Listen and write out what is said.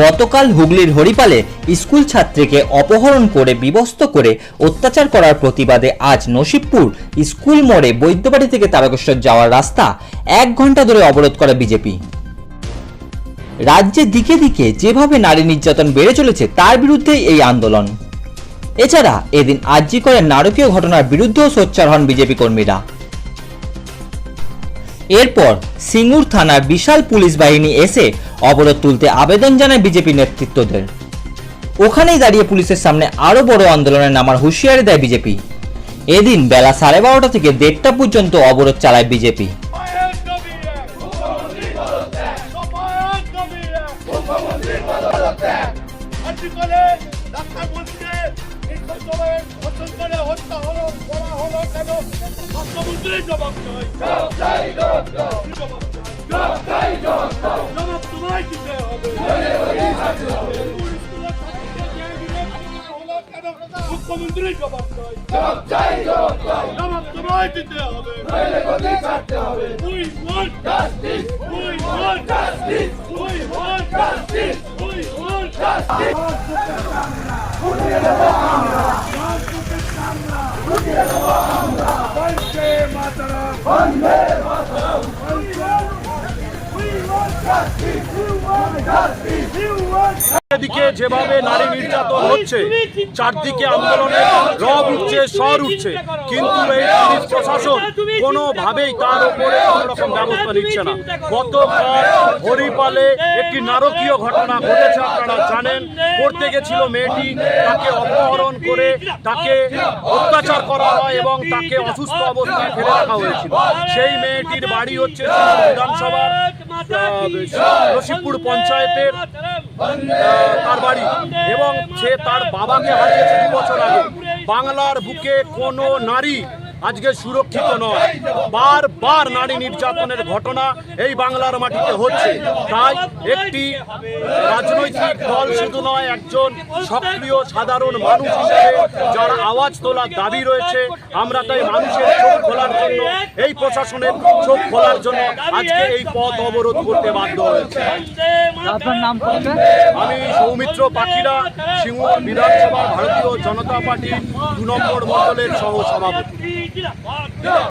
গতকাল হুগলির হরিপালে স্কুল ছাত্রীকে অপহরণ করে বিবস্ত করে অত্যাচার করার প্রতিবাদে আজ নসিবপুর স্কুল মোড়ে বৈদ্যবাড়ি থেকে তারকেশ্বর যাওয়ার রাস্তা এক ঘণ্টা ধরে অবরোধ করে বিজেপি। রাজ্যে দিকে দিকে যেভাবে নারী নির্যাতন বেড়ে চলেছে, তার বিরুদ্ধেই এই আন্দোলন। এছাড়া এদিন আর্জি করে নারকীয় ঘটনার বিরুদ্ধেও সোচ্চার হন বিজেপি কর্মীরা। এরপর সিঙ্গুর থানার বিশাল পুলিশ বাহিনী এসে অবরোধ তুলতে আবেদন জানায় বিজেপি নেতৃত্বদের। ওখানেই দাঁড়িয়ে পুলিশের সামনে আরও বড় আন্দোলনে নামার হুঁশিয়ারি দেয় বিজেপি। এদিন বেলা সাড়ে বারোটা থেকে দেড়টা পর্যন্ত অবরোধ চালায় বিজেপি। দিতে হবে Mataram. Want justice. We want justice. We want এদিকে যেভাবে নারী নির্যাতন হচ্ছে, চারদিকে আন্দোলনে রব উঠছে, স্বর উঠছে, কিন্তু এই পুলিশ প্রশাসন কোনোভাবেই তার উপরে রকম ব্যবস্থা নিচ্ছে না। গতকাল হরিপালে একটি নারকীয় ঘটনা ঘটেছে, আপনারা জানেন। পড়তে গেছিল মেয়েটি, তাকে অপহরণ করে তাকে অত্যাচার করা হয় এবং তাকে অসুস্থ অবস্থায় ফেলে রাখা হয়েছিল। সেই মেয়েটির বাড়ি হচ্ছে বিধানসভার রশিদপুর পঞ্চায়েতের তার বাড়ি এবং সে তার বাবাকে হারিয়েছে দু বছর আগে। বাংলার বুকে কোনো নারী আজকে সুরক্ষিত নয়। বারবার নারী নির্যাতনের ঘটনা এই বাংলার মাটিতে হচ্ছে। তাই একটি রাজনৈতিক দল শুধু নয়, একজন সক্রিয় সাধারণ মানুষ হিসেবে যারা আওয়াজ তোলার দাবি রয়েছে, আমরা তাই মানুষের চোখ খোলার জন্য, এই প্রশাসনের চোখ খোলার জন্য আজকে এই পথ অবরোধ করতে বাধ্য হয়েছে। আপনার নাম আমি সৌমিত্র পাখিরা সিংহ বিধানসভা ভারতীয় জনতা পার্টি দু নম্বর মণ্ডলের সহ সভাপতি